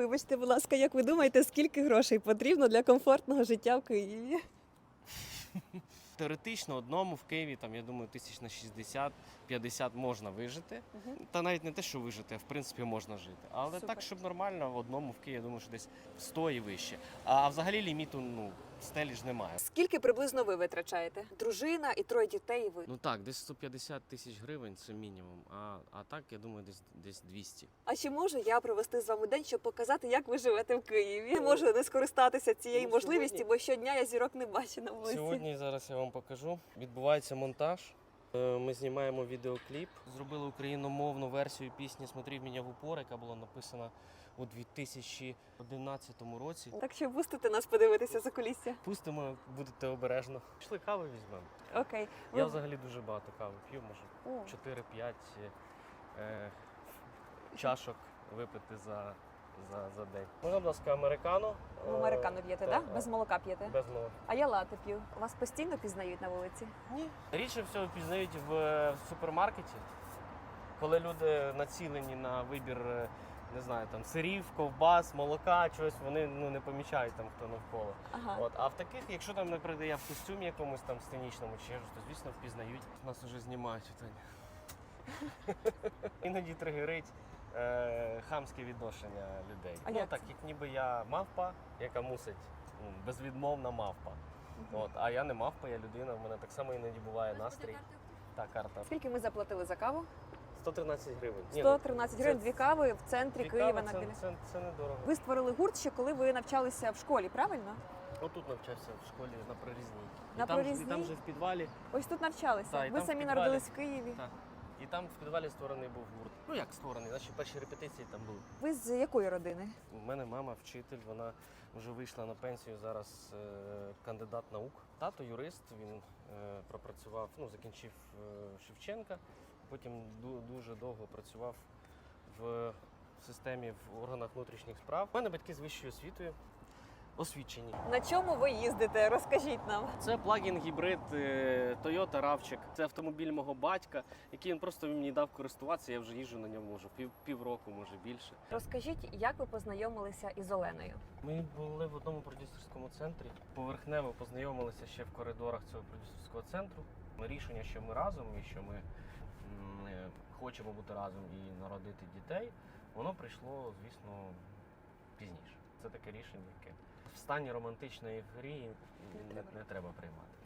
Вибачте, будь ласка, як ви думаєте, скільки грошей потрібно для комфортного життя в Києві? Теоретично одному в Києві, там, я думаю, тисяч на 60-50 можна вижити. Та навіть не те, що вижити, а в принципі можна жити. Але Супер. так, щоб нормально, в одному в Києві, я думаю, що десь 100 і вище. А взагалі ліміту ну, стелі ж немає. Скільки приблизно ви витрачаєте? Дружина і троє дітей. і Ви Ну так, десь 150 тисяч гривень це мінімум. А, а так, я думаю, десь, десь 200. а чи можу я провести з вами день, щоб показати, як ви живете в Києві? Не можу не скористатися цією Ну, можливістю, сьогодні- бо щодня я зірок не бачу на вулиці. Сьогодні зараз я вам покажу. Відбувається монтаж. Е, Ми знімаємо відеокліп. Зробили україномовну версію пісні Смотри в мене в упор, яка була написана у 2011 році. Так що пустите нас подивитися за кулісся. Пустимо, будете обережно. Пішли кави візьмемо. Окей. Я взагалі дуже багато кави п'ю, може 4-5 е, чашок випити за, за, за день. Можна, будь ласка, американо. американо п'єте, так? да? Без молока п'єте? Без молока. А я лати п'ю. Вас постійно пізнають на вулиці? Ні. Рідше всього пізнають в, е, супермаркеті, коли люди націлені на вибір, е, не знаю, там сирів, ковбас, молока, чогось, вони ну, не помічають там хто навколо. Ага. От, а в таких, якщо там, наприклад, я в костюмі якомусь там сценічному чи щось, то звісно впізнають. Нас уже знімають. Іноді тригерить е, хамське відношення людей. А ну як так, це? як ніби я мавпа, яка мусить, ну, безвідмовна мавпа. От, а я не мавпа, я людина, в мене так само іноді буває настрій. Та карта. Скільки ми заплатили за каву? 113 гривень. Ні, ну, 113 це- гривень, дві кави в центрі дві Києва кави на це, це, це недорого. Ви створили гурт ще коли ви навчалися в школі, правильно? Отут навчався в школі на прорізній. На і, там, ж- і Прорізній? там же в підвалі. Ось тут навчалися. Та, і ви там в самі підвалі. народились в Києві. Так. І там в підвалі створений був гурт. Ну як створений, наші перші репетиції там були. Ви з якої родини? У мене мама вчитель, вона вже вийшла на пенсію, зараз е, кандидат наук. Тато юрист, він е, пропрацював, ну, закінчив е, Шевченка, потім ду- дуже довго працював в системі в органах внутрішніх справ. У мене батьки з вищою освітою, освічені. На чому ви їздите? Розкажіть нам. Це плагін гібрид е, Toyota RAV4. Це автомобіль мого батька, який він просто мені дав користуватися. Я вже їжджу на ньому вже пів, півроку, може більше. Розкажіть, як ви познайомилися із Оленою? Ми були в одному продюсерському центрі. Поверхнево познайомилися ще в коридорах цього продюсерського центру. Рішення, що ми разом і що ми е, хочемо бути разом і народити дітей. Воно прийшло, звісно, пізніше. Це таке рішення, яке в стані романтичної грі не, не треба приймати.